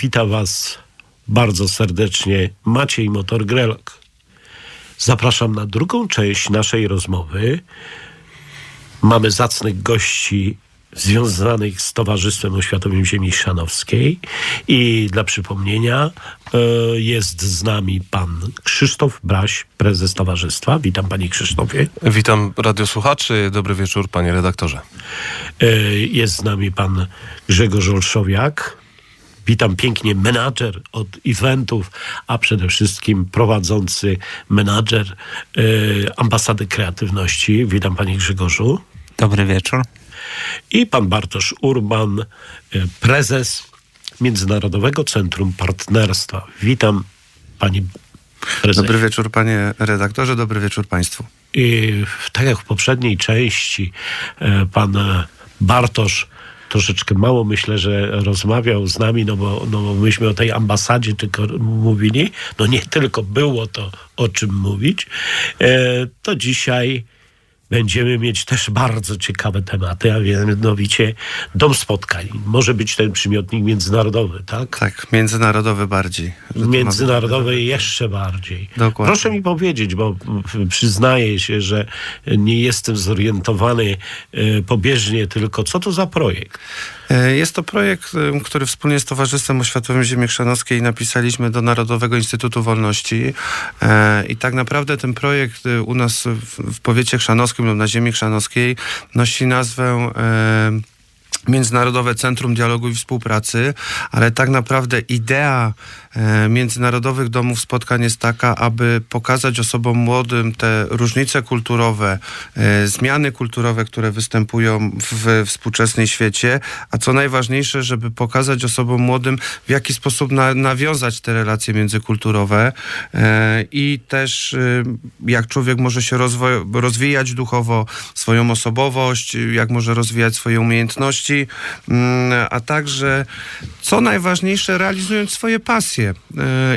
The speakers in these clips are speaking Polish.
Witam Was bardzo serdecznie Maciej Motor Grelok. Zapraszam na drugą część naszej rozmowy. Mamy zacnych gości związanych z Towarzystwem Oświatowym Ziemi Chrzanowskiej i dla przypomnienia e, jest z nami pan Krzysztof Braś, prezes Towarzystwa. Witam panie Krzysztofie. Witam radiosłuchaczy, dobry wieczór panie redaktorze. E, Jest z nami pan Grzegorz Olszowiak. Witam pięknie, menadżer od eventów, a przede wszystkim prowadzący menadżer e, Ambasady Kreatywności. Witam panie Grzegorzu. Dobry wieczór. I pan Bartosz Urban, e, prezes Międzynarodowego Centrum Partnerstwa. Witam pani prezesie. Dobry wieczór panie redaktorze, dobry wieczór państwu. I tak jak w poprzedniej części e, pan Bartosz troszeczkę mało myślę, że rozmawiał z nami, no bo, no bo myśmy o tej ambasadzie tylko mówili. No nie tylko było to o czym mówić. E, to dzisiaj będziemy mieć też bardzo ciekawe tematy, a mianowicie dom spotkań. Może być ten przymiotnik międzynarodowy, tak? Tak, międzynarodowy bardziej. Międzynarodowy jeszcze bardziej. Dokładnie. Proszę mi powiedzieć, bo przyznaję się, że nie jestem zorientowany e, pobieżnie, tylko co to za projekt? E, Jest to projekt, e, który wspólnie z Towarzystwem Oświatowym Ziemi Chrzanowskiej napisaliśmy do Narodowego Instytutu Wolności. E, I tak naprawdę ten projekt u nas w, powiecie chrzanowskim lub na ziemi chrzanowskiej nosi nazwę Międzynarodowe Centrum Dialogu i Współpracy, ale tak naprawdę idea międzynarodowych domów spotkań jest taka, aby pokazać osobom młodym te różnice kulturowe, e, zmiany kulturowe, które występują w współczesnej świecie, a co najważniejsze, żeby pokazać osobom młodym, w jaki sposób na, nawiązać te relacje międzykulturowe e, i też e, jak człowiek może się rozwo- rozwijać duchowo, swoją osobowość, jak może rozwijać swoje umiejętności, mm, a także co najważniejsze, realizując swoje pasje. E,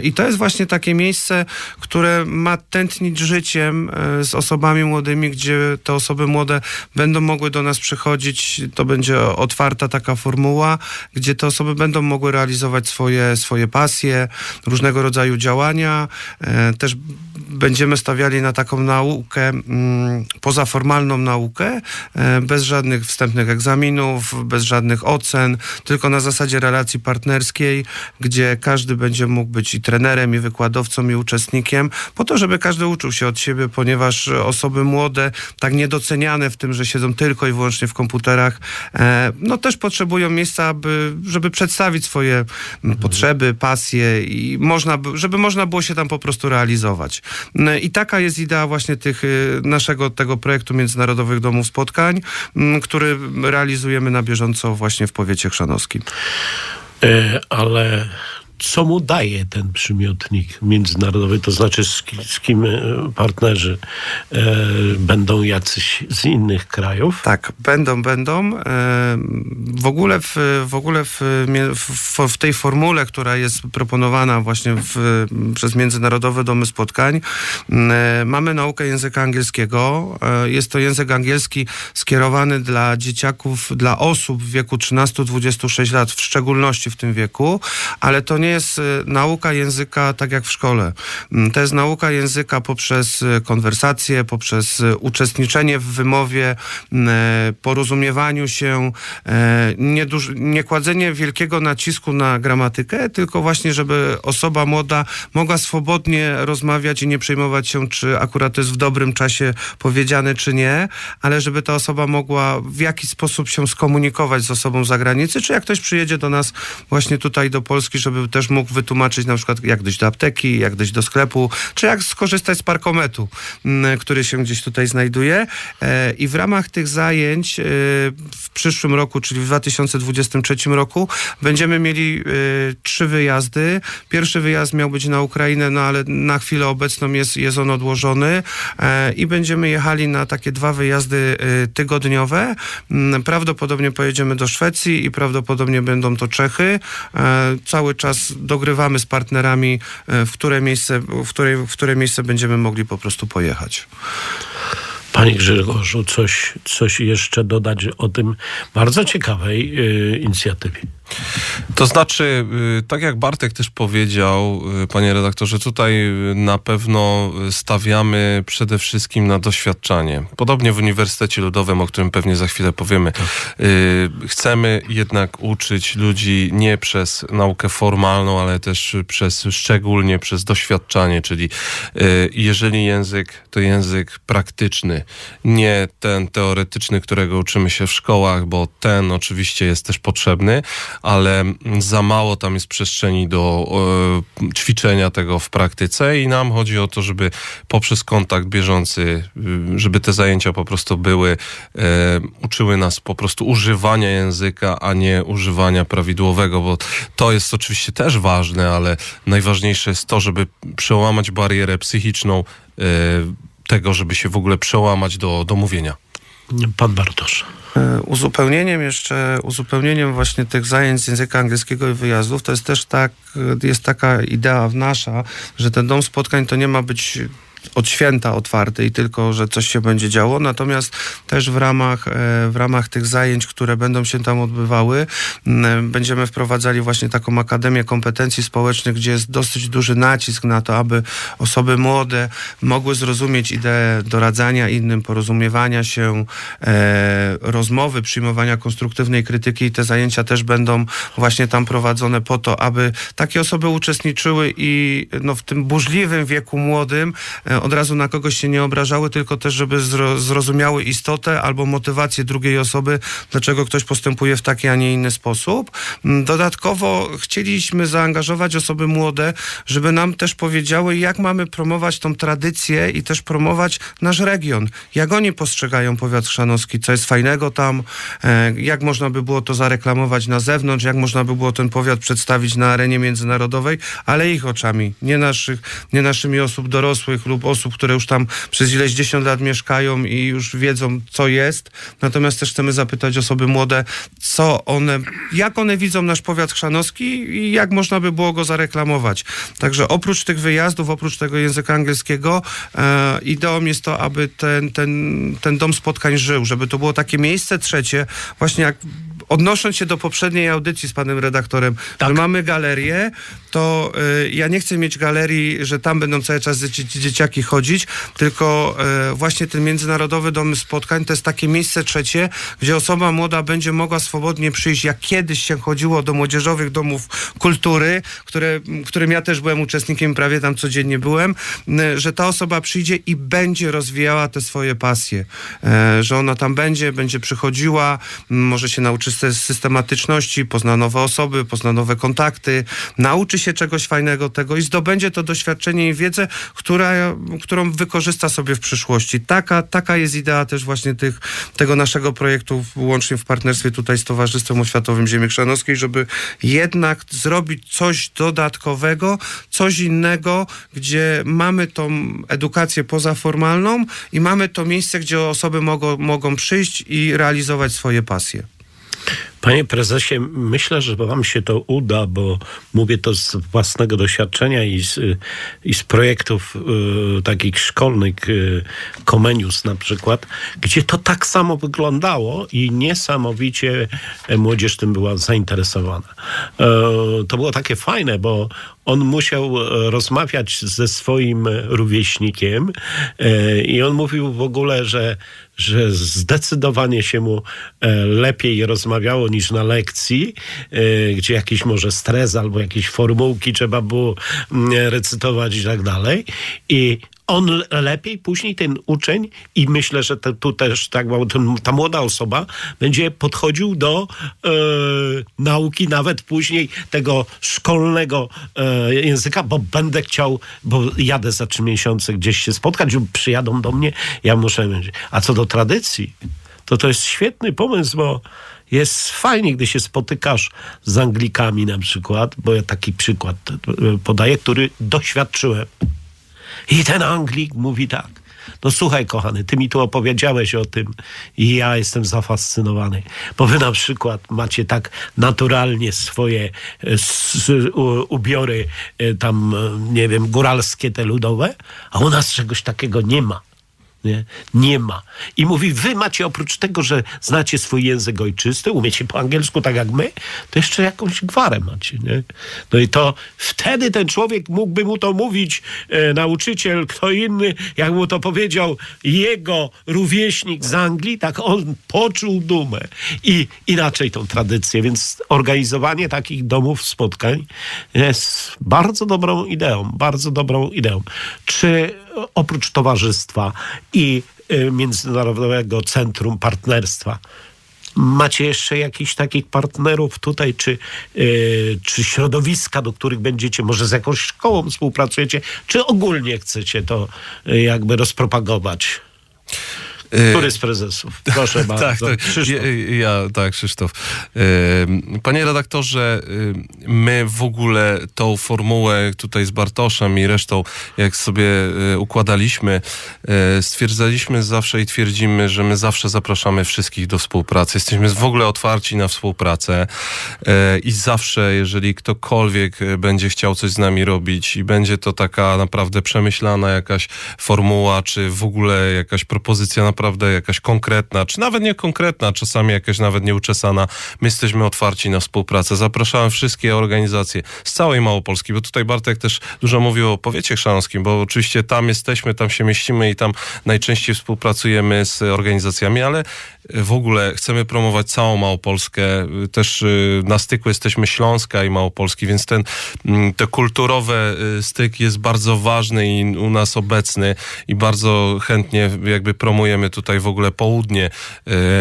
I to jest właśnie takie miejsce, które ma tętnić życiem e, z osobami młodymi, gdzie te osoby młode będą mogły do nas przychodzić. To będzie otwarta taka formuła, gdzie te osoby będą mogły realizować swoje, swoje pasje, różnego rodzaju działania. E, Też będziemy stawiali na taką naukę, mm, pozaformalną naukę, bez żadnych wstępnych egzaminów, bez żadnych ocen, tylko na zasadzie relacji partnerskiej, gdzie każdy będzie mógł być i trenerem, i wykładowcą, i uczestnikiem, po to, żeby każdy uczył się od siebie, ponieważ osoby młode, tak niedoceniane w tym, że siedzą tylko i wyłącznie w komputerach, e, no też potrzebują miejsca, aby, żeby przedstawić swoje mm, potrzeby, pasje i można, by- żeby można było się tam po prostu realizować. No I taka jest idea właśnie tych y, naszego tego projektu Międzynarodowych Domów Spotkań, który realizujemy na bieżąco właśnie w powiecie chrzanowskim. E, ale co mu daje ten przymiotnik międzynarodowy? To znaczy z, z kim e, partnerzy e, będą jacyś z innych krajów? Tak, będą, będą. E, W ogóle w, w, ogóle w, w, w tej formule, która jest proponowana właśnie w, przez Międzynarodowe Domy Spotkań, e, mamy naukę języka angielskiego. E, Jest to język angielski skierowany dla dzieciaków, dla osób w wieku 13-26 lat, w szczególności w tym wieku, ale to nie jest e, nauka języka tak jak w szkole. Mm, To jest nauka języka poprzez e, konwersację, poprzez e, uczestniczenie w wymowie, m, e, porozumiewaniu się, e, nie, duż, nie kładzenie wielkiego nacisku na gramatykę, tylko właśnie, żeby osoba młoda mogła swobodnie rozmawiać i nie przejmować się, czy akurat jest w dobrym czasie powiedziane, czy nie, ale żeby ta osoba mogła w jakiś sposób się skomunikować z osobą zagranicy, czy jak ktoś przyjedzie do nas właśnie tutaj do Polski, żeby też mógł wytłumaczyć na przykład jak dojść do apteki, jak dojść do sklepu, czy jak skorzystać z parkometu, m, który się gdzieś tutaj znajduje. E, I w ramach tych zajęć e, w przyszłym roku, czyli w 2023 roku, będziemy mieli e, trzy wyjazdy. Pierwszy wyjazd miał być na Ukrainę, no ale na chwilę obecną jest, jest on odłożony i będziemy jechali na takie dwa wyjazdy tygodniowe. Mm, Prawdopodobnie pojedziemy do Szwecji i prawdopodobnie będą to Czechy. Cały czas dogrywamy z partnerami, e, w które miejsce, w które, w które miejsce będziemy mogli po prostu pojechać. Panie Grzegorzu, coś, coś jeszcze dodać o tym bardzo ciekawej y, inicjatywie. To znaczy, y, tak jak Bartek też powiedział, y, panie redaktorze, tutaj na pewno stawiamy przede wszystkim na doświadczanie. Podobnie w Uniwersytecie Ludowym, o którym pewnie za chwilę powiemy. Y, Chcemy jednak uczyć ludzi nie przez naukę formalną, ale też przez szczególnie przez doświadczanie, czyli jeżeli język, to język praktyczny, nie ten teoretyczny, którego uczymy się w szkołach, bo ten oczywiście jest też potrzebny, ale za mało tam jest przestrzeni do e, ćwiczenia tego w praktyce i nam chodzi o to, żeby poprzez kontakt bieżący, y, żeby te zajęcia po prostu były, e, uczyły nas po prostu używania języka, a nie używania prawidłowego, bo to jest oczywiście też ważne, ale najważniejsze jest to, żeby przełamać barierę psychiczną e, tego, żeby się w ogóle przełamać do, do mówienia. Pan Bartosz. E, Uzupełnieniem jeszcze, uzupełnieniem właśnie tych zajęć z języka angielskiego i wyjazdów, to jest też tak, e, jest taka idea nasza, że ten dom spotkań to nie ma być od święta otwarty i tylko, że coś się będzie działo, natomiast też w ramach, e, w ramach tych zajęć, które będą się tam odbywały, będziemy wprowadzali właśnie taką Akademię Kompetencji Społecznych, gdzie jest dosyć duży nacisk na to, aby osoby młode mogły zrozumieć ideę doradzania innym, porozumiewania się, e, rozmowy, przyjmowania konstruktywnej krytyki. I te zajęcia też będą właśnie tam prowadzone po to, aby takie osoby uczestniczyły i no, w tym burzliwym wieku młodym e, od razu na kogoś się nie obrażały, tylko też, żeby zro, zrozumiały istotę albo motywację drugiej osoby, dlaczego ktoś postępuje w taki, a nie inny sposób. Mm, Dodatkowo chcieliśmy zaangażować osoby młode, żeby nam też powiedziały, jak mamy promować tą tradycję i też promować nasz region. Jak oni postrzegają powiat chrzanowski, co jest fajnego tam, e, jak można by było to zareklamować na zewnątrz, jak można by było ten powiat przedstawić na arenie międzynarodowej, ale ich oczami, nie, naszych, nie naszymi osób dorosłych lub osób, które już tam przez ileś dziesiąt lat mieszkają i już wiedzą, co jest. Natomiast też chcemy zapytać osoby młode, co one, jak one widzą nasz powiat chrzanowski i jak można by było go zareklamować. Także oprócz tych wyjazdów, oprócz tego języka angielskiego, e, ideą jest to, aby ten, ten, ten dom spotkań żył, żeby to było takie miejsce trzecie, właśnie jak odnosząc się do poprzedniej audycji z panem redaktorem, Tak. że mamy galerię, to y, ja nie chcę mieć galerii, że tam będą cały czas dzieci, dzieciaki chodzić, tylko y, właśnie ten Międzynarodowy Dom Spotkań to jest takie miejsce trzecie, gdzie osoba młoda będzie mogła swobodnie przyjść, jak kiedyś się chodziło do młodzieżowych domów kultury, które, którym ja też byłem uczestnikiem, prawie tam codziennie byłem, y, że ta osoba przyjdzie i będzie rozwijała te swoje pasje, że ona tam będzie, będzie przychodziła, może się nauczy sy- systematyczności, pozna nowe osoby, pozna nowe kontakty, nauczy się czegoś fajnego tego i zdobędzie to doświadczenie i wiedzę, która, którą wykorzysta sobie w przyszłości. Taka, taka jest idea też właśnie tych, tego naszego projektu, łącznie w partnerstwie tutaj z Towarzystwem Oświatowym Ziemi Chrzanowskiej, żeby jednak zrobić coś dodatkowego, coś innego, gdzie mamy tą edukację pozaformalną i mamy to miejsce, gdzie osoby mogą, mogą przyjść i realizować swoje pasje. Panie prezesie, myślę, że wam się to uda, bo mówię to z własnego doświadczenia i z, i z projektów y, takich szkolnych, y, Comenius na przykład, gdzie to tak samo wyglądało i niesamowicie młodzież tym była zainteresowana. E, to było takie fajne, bo on musiał e, rozmawiać ze swoim rówieśnikiem e, i on mówił w ogóle, że, że zdecydowanie się mu lepiej rozmawiało niż na lekcji, e, gdzie jakiś może stres albo jakieś formułki trzeba było mm, recytować i tak dalej. I on lepiej później ten uczeń i myślę, że te, tu też tak, ta młoda osoba będzie podchodził do e, nauki nawet później tego szkolnego e, języka, bo będę chciał, bo jadę za trzy miesiące gdzieś się spotkać przyjadą do mnie, ja muszę. A co do tradycji, to to jest świetny pomysł, bo jest fajnie, gdy się spotykasz z Anglikami na przykład, bo ja taki przykład e, podaję, który doświadczyłem. I ten Anglik mówi tak. No słuchaj, kochany, ty mi tu opowiedziałeś o tym i ja jestem zafascynowany, bo wy na przykład macie tak naturalnie swoje e, ubiory e, tam, nie wiem, góralskie te ludowe, a u nas czegoś takiego nie ma. Nie? nie ma. I mówi, wy macie oprócz tego, że znacie swój język ojczysty, umiecie po angielsku tak jak my, to jeszcze jakąś gwarę macie. Nie? No i to wtedy ten człowiek mógłby mu to mówić, e, nauczyciel, kto inny, jak mu to powiedział jego rówieśnik z Anglii, tak on poczuł dumę. I inaczej tą tradycję, więc organizowanie takich domów spotkań jest bardzo dobrą ideą, bardzo dobrą ideą. Czy oprócz towarzystwa i y, Międzynarodowego Centrum Partnerstwa macie jeszcze jakichś takich partnerów tutaj, czy, y, czy środowiska, do których będziecie, może z jakąś szkołą współpracujecie, czy ogólnie chcecie to y, jakby rozpropagować? Który z prezesów? Proszę bardzo. Tak, tak. Krzysztof. Ja, ja, tak, Krzysztof. Ym, Panie redaktorze, ym, my w ogóle tą formułę tutaj z Bartoszem i resztą, jak sobie układaliśmy, stwierdzaliśmy zawsze i twierdzimy, że my zawsze zapraszamy wszystkich do współpracy. Jesteśmy w ogóle otwarci na współpracę i zawsze, jeżeli ktokolwiek będzie chciał coś z nami robić i będzie to taka naprawdę przemyślana jakaś formuła, czy w ogóle jakaś propozycja naprawdę jakaś konkretna, czy nawet nie konkretna, czasami jakaś nawet nieuczesana, my jesteśmy otwarci na współpracę. Zapraszałem wszystkie organizacje z całej Małopolski, bo tutaj Bartek też dużo mówił o powiecie chrzanowskim, bo oczywiście tam jesteśmy, tam się mieścimy i tam najczęściej współpracujemy z organizacjami, ale w ogóle chcemy promować całą Małopolskę. Też y, na styku jesteśmy Śląska i Małopolski, więc ten, mm, ten kulturowy y, styk jest bardzo ważny i u nas obecny i bardzo chętnie jakby promujemy tutaj w ogóle południe,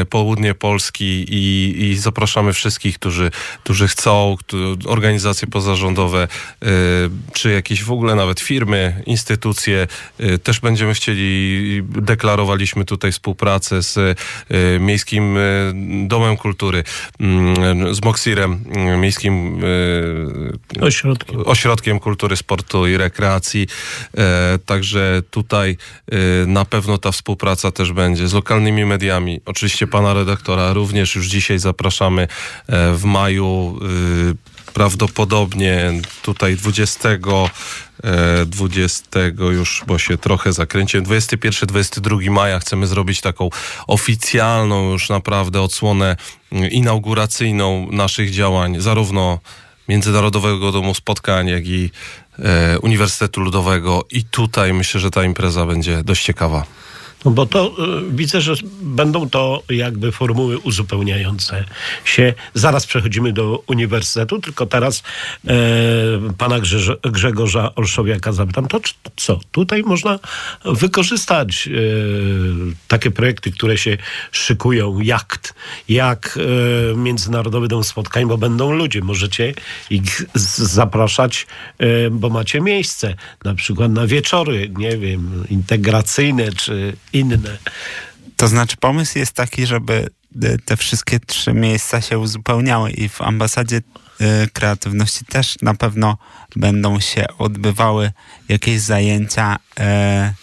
y, południe Polski i, i zapraszamy wszystkich, którzy, którzy chcą, organizacje pozarządowe, y, czy jakieś w ogóle nawet firmy, instytucje. y, Też będziemy chcieli, deklarowaliśmy tutaj współpracę z Miejskim Domem Kultury, mm, z Moksirem, Miejskim Ośrodkiem. Ośrodkiem Kultury, Sportu i Rekreacji. E, także tutaj e, na pewno ta współpraca też będzie z lokalnymi mediami. Oczywiście pana redaktora również już dzisiaj zapraszamy e, w maju. e, Prawdopodobnie tutaj 20, e, 20 już, bo się trochę zakręciłem, 21-22 maja chcemy zrobić taką oficjalną już naprawdę odsłonę mm, inauguracyjną naszych działań, zarówno Międzynarodowego Domu Spotkań, jak i e, Uniwersytetu Ludowego. I tutaj myślę, że ta impreza będzie dość ciekawa. No bo to y, widzę, że będą to jakby formuły uzupełniające się. Zaraz przechodzimy do uniwersytetu, tylko teraz e, pana Grzeżo, Grzegorza Olszowiaka zapytam, to co? Tutaj można wykorzystać e, takie projekty, które się szykują, jak, jak e, Międzynarodowy Dom Spotkań, bo będą ludzie, możecie ich zapraszać, bo macie miejsce, na przykład na wieczory, nie wiem, integracyjne czy inne. To znaczy pomysł jest taki, żeby y, te wszystkie trzy miejsca się uzupełniały i w ambasadzie y, kreatywności też na pewno będą się odbywały jakieś zajęcia, e,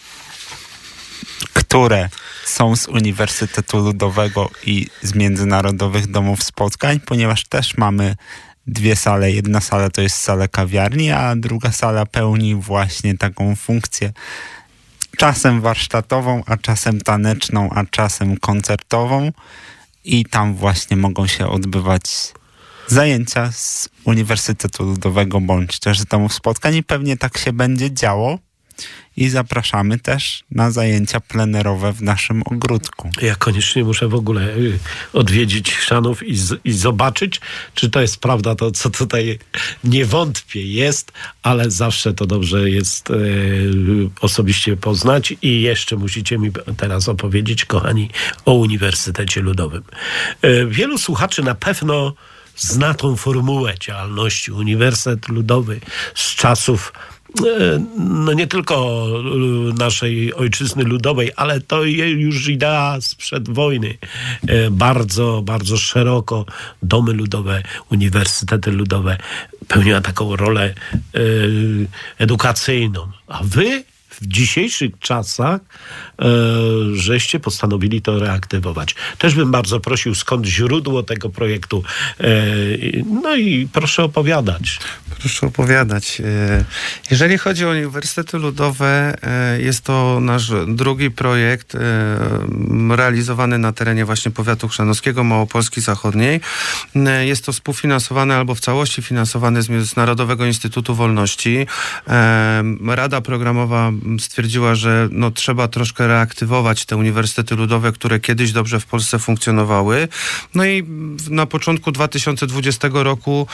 które są z Uniwersytetu Ludowego i z Międzynarodowych Domów Spotkań, ponieważ też mamy dwie sale. Jedna sala to jest sala kawiarni, a druga sala pełni właśnie taką funkcję czasem warsztatową, a czasem taneczną, a czasem koncertową. I tam właśnie mogą się odbywać zajęcia z Uniwersytetu Ludowego bądź też z domów spotkań. I pewnie tak się będzie działo i zapraszamy też na zajęcia plenerowe w naszym ogródku. Ja koniecznie muszę w ogóle y, odwiedzić Chrzanów i, z, i zobaczyć, czy to jest prawda, to co tutaj nie wątpię jest, ale zawsze to dobrze jest y, osobiście poznać i jeszcze musicie mi teraz opowiedzieć, kochani, o Uniwersytecie Ludowym. Y, wielu słuchaczy na pewno zna tą formułę działalności Uniwersytet Ludowy z czasów e, no nie tylko e, naszej ojczyzny ludowej, ale to już idea sprzed wojny. E, Bardzo, bardzo szeroko domy ludowe, uniwersytety ludowe pełniła taką rolę e, edukacyjną. A wy w dzisiejszych czasach e, żeście postanowili to reaktywować. Też bym bardzo prosił, skąd źródło tego projektu. E, no i proszę opowiadać. Proszę opowiadać. E, Jeżeli chodzi o Uniwersytety Ludowe, jest to nasz drugi projekt realizowany na terenie właśnie powiatu chrzanowskiego, Małopolski Zachodniej. Jest to współfinansowane albo w całości finansowane z Międzynarodowego Instytutu Wolności. Rada Programowa stwierdziła, że no, trzeba troszkę reaktywować te Uniwersytety Ludowe, które kiedyś dobrze w Polsce funkcjonowały. No i na początku 2020 roku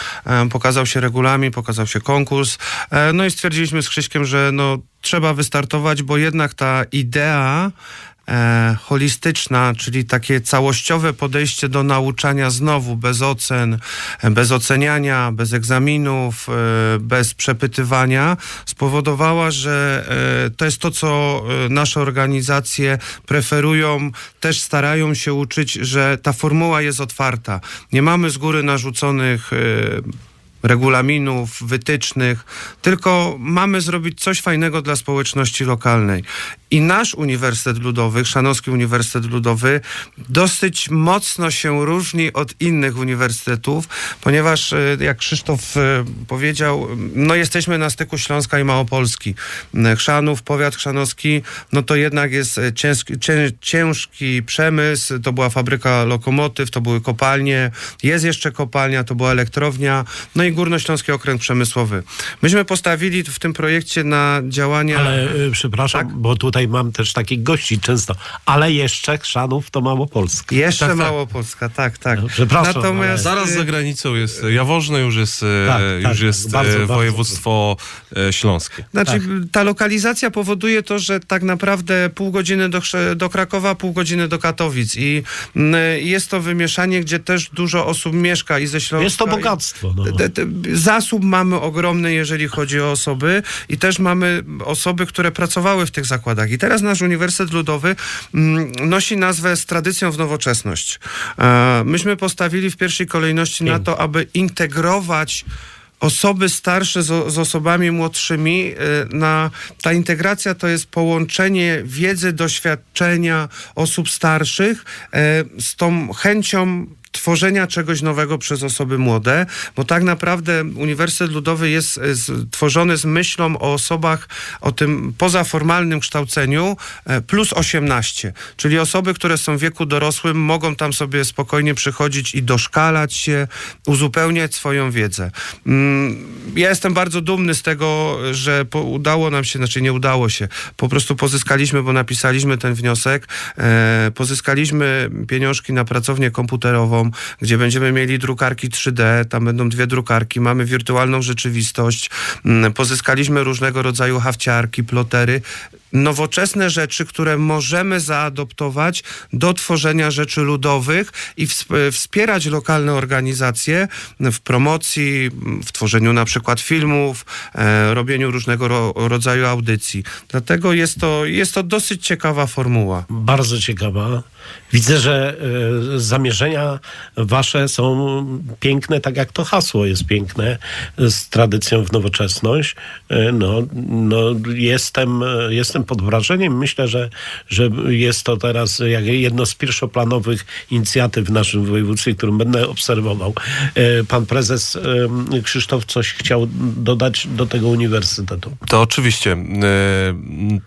pokazał się regulamin, pokazał się konkurs. E, no i stwierdziliśmy z Krzyśkiem, że no, trzeba wystartować, bo jednak ta idea e, holistyczna, czyli takie całościowe podejście do nauczania znowu, bez ocen, bez oceniania, bez egzaminów, e, bez przepytywania, spowodowała, że e, to jest to, co e, nasze organizacje preferują, też starają się uczyć, że ta formuła jest otwarta. Nie mamy z góry narzuconych e, regulaminów, wytycznych, tylko mamy zrobić coś fajnego dla społeczności lokalnej. I nasz Uniwersytet Ludowy, Szanowski Uniwersytet Ludowy, dosyć mocno się różni od innych uniwersytetów, ponieważ, e, jak Krzysztof e, powiedział, no jesteśmy na styku Śląska i Małopolski. E, Chrzanów, powiat chrzanowski, no to jednak jest ciężki, cię, ciężki przemysł, to była fabryka lokomotyw, to były kopalnie, jest jeszcze kopalnia, to była elektrownia, no i Górnośląski Okręg Przemysłowy. Myśmy postawili w tym projekcie na działania... Ale y, przepraszam, Tak? bo tutaj mam też takich gości często. Ale jeszcze Chrzanów to Małopolska. Jeszcze Tak, tak. Małopolska, tak, tak. No, przepraszam, Natomiast Zaraz y, za granicą jest, Jaworzno już jest, Tak, tak, już tak, jest bardzo, bardzo województwo e, śląskie. Znaczy, Tak. ta lokalizacja powoduje to, że tak naprawdę pół godziny do, do Krakowa, pół godziny do Katowic i jest to wymieszanie, gdzie też dużo osób mieszka i ze Śląska. Jest to bogactwo. No. Zasób mamy ogromny, jeżeli chodzi o osoby i też mamy osoby, które pracowały w tych zakładach. I teraz nasz Uniwersytet Ludowy mm, nosi nazwę z tradycją w nowoczesność. E, myśmy postawili w pierwszej kolejności na to, aby integrować osoby starsze z, z osobami młodszymi. y, Na, ta integracja to jest połączenie wiedzy, doświadczenia osób starszych e, z tą chęcią tworzenia czegoś nowego przez osoby młode, bo tak naprawdę Uniwersytet Ludowy jest e, tworzony z myślą o osobach, o tym pozaformalnym kształceniu e, plus 18, czyli osoby, które są w wieku dorosłym, mogą tam sobie spokojnie przychodzić i doszkalać się, uzupełniać swoją wiedzę. Mm, Ja jestem bardzo dumny z tego, że udało nam się, znaczy nie udało się, po prostu pozyskaliśmy, bo napisaliśmy ten wniosek, e, pozyskaliśmy pieniążki na pracownię komputerową, gdzie będziemy mieli drukarki 3D, tam będą dwie drukarki, mamy wirtualną rzeczywistość, mm, pozyskaliśmy różnego rodzaju hawciarki, plotery, nowoczesne rzeczy, które możemy zaadoptować do tworzenia rzeczy ludowych i wsp- wspierać lokalne organizacje w promocji, w tworzeniu na przykład filmów, e, robieniu różnego ro- rodzaju audycji. Dlatego jest to, jest to dosyć ciekawa formuła. Bardzo ciekawa. Widzę, że e, zamierzenia wasze są piękne, tak jak to hasło jest piękne, z tradycją w nowoczesność. E, no, no, jestem, e, pod wrażeniem. Myślę, że, że jest to teraz jak jedno z pierwszoplanowych inicjatyw w naszym województwie, którym będę obserwował. E, pan prezes e, Krzysztof coś chciał dodać do tego uniwersytetu. To oczywiście. e,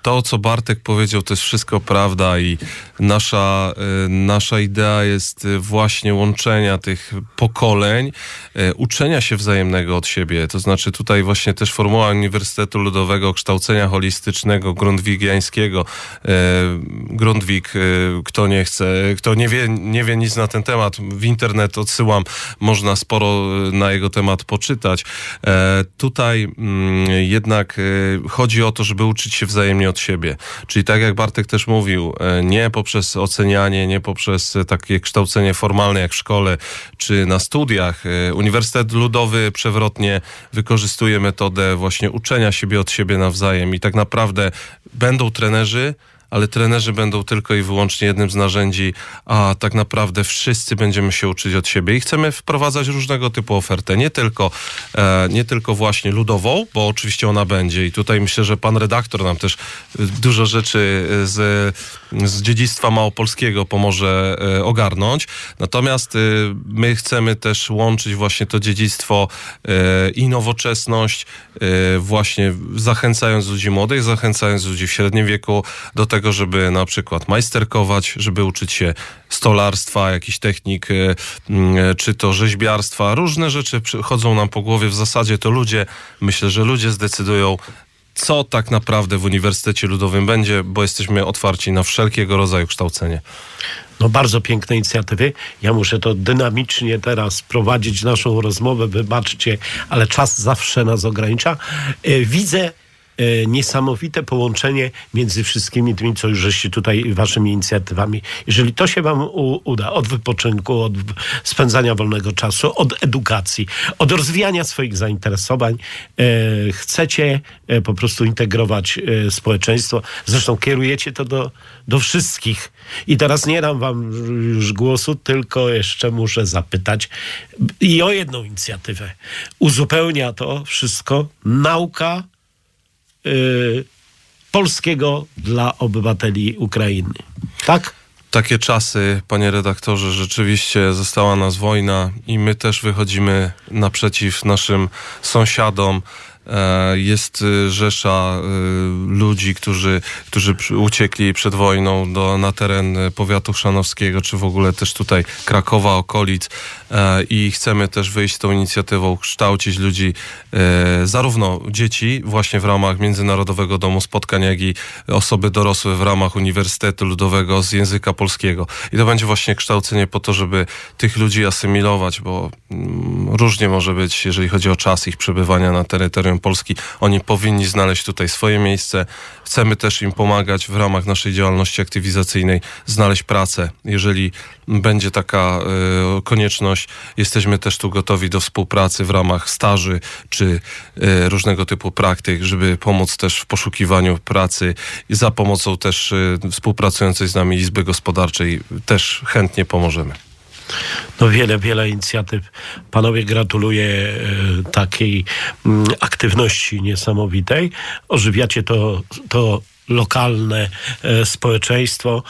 To, co Bartek powiedział, to jest wszystko prawda i nasza, nasza idea jest właśnie łączenia tych pokoleń, uczenia się wzajemnego od siebie. To znaczy tutaj właśnie też formuła Uniwersytetu Ludowego Kształcenia Holistycznego, grundwigiańskiego. E, Grundwig, e, kto nie chce, kto nie wie, nie wie nic na ten temat, w internet odsyłam, można sporo e, na jego temat poczytać. Tutaj mm, jednak chodzi o to, żeby uczyć się wzajemnie od siebie. Czyli tak jak Bartek też mówił, nie poprzez ocenianie, nie poprzez takie kształcenie formalne jak w szkole czy na studiach. Uniwersytet Ludowy przewrotnie wykorzystuje metodę właśnie uczenia siebie od siebie nawzajem i tak naprawdę będą trenerzy, ale trenerzy będą tylko i wyłącznie jednym z narzędzi, a tak naprawdę wszyscy będziemy się uczyć od siebie. I chcemy wprowadzać różnego typu ofertę, nie tylko, e, nie tylko właśnie ludową, bo oczywiście ona będzie. I tutaj myślę, że pan redaktor nam też e, dużo rzeczy e, z, z dziedzictwa małopolskiego pomoże e, ogarnąć. Natomiast e, my chcemy też łączyć właśnie to dziedzictwo e, i nowoczesność, właśnie zachęcając ludzi młodych, zachęcając ludzi w średnim wieku do tego, żeby na przykład majsterkować, żeby uczyć się stolarstwa, jakichś technik, czy to rzeźbiarstwa. Różne rzeczy przychodzą nam po głowie. W zasadzie to ludzie, myślę, że ludzie zdecydują, co tak naprawdę w Uniwersytecie Ludowym będzie, bo jesteśmy otwarci na wszelkiego rodzaju kształcenie. No bardzo piękne inicjatywy. Ja muszę to dynamicznie teraz prowadzić naszą rozmowę, wybaczcie, ale czas zawsze nas ogranicza. E, Widzę niesamowite połączenie między wszystkimi tymi, co już żeście tutaj waszymi inicjatywami. Jeżeli to się wam u, uda, od wypoczynku, od spędzania wolnego czasu, od edukacji, od rozwijania swoich zainteresowań, e, chcecie e, po prostu integrować e, społeczeństwo. Zresztą kierujecie to do, do wszystkich. I teraz nie dam wam już głosu, tylko jeszcze muszę zapytać i o jedną inicjatywę. Uzupełnia to wszystko nauka polskiego dla obywateli Ukrainy. Tak? Takie czasy, panie redaktorze, rzeczywiście została nas wojna i my też wychodzimy naprzeciw naszym sąsiadom. E, Jest y, rzesza y, ludzi, którzy, którzy uciekli przed wojną do, na teren y, powiatu chrzanowskiego, czy w ogóle też tutaj Krakowa, okolic E, i chcemy też wyjść z tą inicjatywą, kształcić ludzi, e, zarówno dzieci właśnie w ramach Międzynarodowego Domu Spotkań, jak i osoby dorosłe w ramach Uniwersytetu Ludowego z języka polskiego. I to będzie właśnie kształcenie po to, żeby tych ludzi asymilować, bo mm, różnie może być, jeżeli chodzi o czas ich przebywania na terytorium Polski. Oni powinni znaleźć tutaj swoje miejsce. Chcemy też im pomagać w ramach naszej działalności aktywizacyjnej znaleźć pracę. Jeżeli będzie taka e, konieczność, jesteśmy też tu gotowi do współpracy w ramach staży czy e, różnego typu praktyk, żeby pomóc też w poszukiwaniu pracy i za pomocą też e, współpracującej z nami Izby Gospodarczej też chętnie pomożemy. No wiele, wiele inicjatyw. Panowie gratuluję e, takiej mm, aktywności niesamowitej. Ożywiacie to, to lokalne e, społeczeństwo.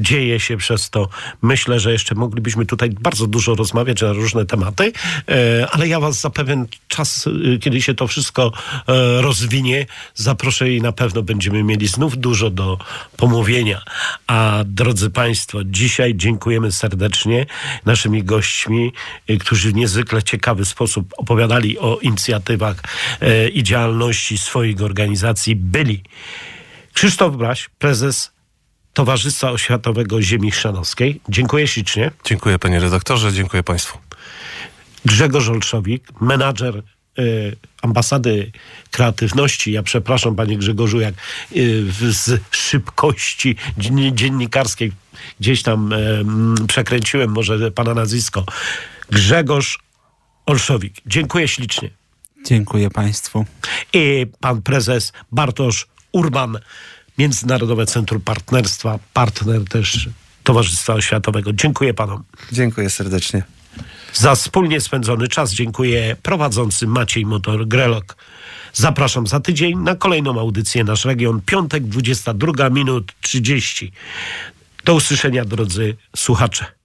Dzieje się przez to. Myślę, że jeszcze moglibyśmy tutaj bardzo dużo rozmawiać na różne tematy, e, ale ja was za pewien czas, e, kiedy się to wszystko rozwinie, zaproszę i na pewno będziemy mieli znów dużo do pomówienia. A drodzy Państwo, dzisiaj dziękujemy serdecznie naszymi gośćmi, którzy w niezwykle ciekawy sposób opowiadali o inicjatywach i działalności swoich organizacji. Byli Krzysztof Braś, prezes Towarzystwa Oświatowego Ziemi Chrzanowskiej. Dziękuję ślicznie. Dziękuję panie redaktorze, dziękuję państwu. Grzegorz Olszowik, menadżer y, ambasady kreatywności. Ja przepraszam, panie Grzegorzu, jak y, z szybkości dzien- dziennikarskiej gdzieś tam y, przekręciłem może pana nazwisko. Grzegorz Olszowik. Dziękuję ślicznie. Dziękuję Państwu. I pan prezes Bartosz Urban, Międzynarodowe Centrum Partnerstwa, partner też Towarzystwa Oświatowego. Dziękuję panom. Dziękuję serdecznie. Za wspólnie spędzony czas dziękuję prowadzący Maciej Motor Grelok. Zapraszam za tydzień na kolejną audycję Nasz Region, piątek 22 minut 30. Do usłyszenia drodzy słuchacze.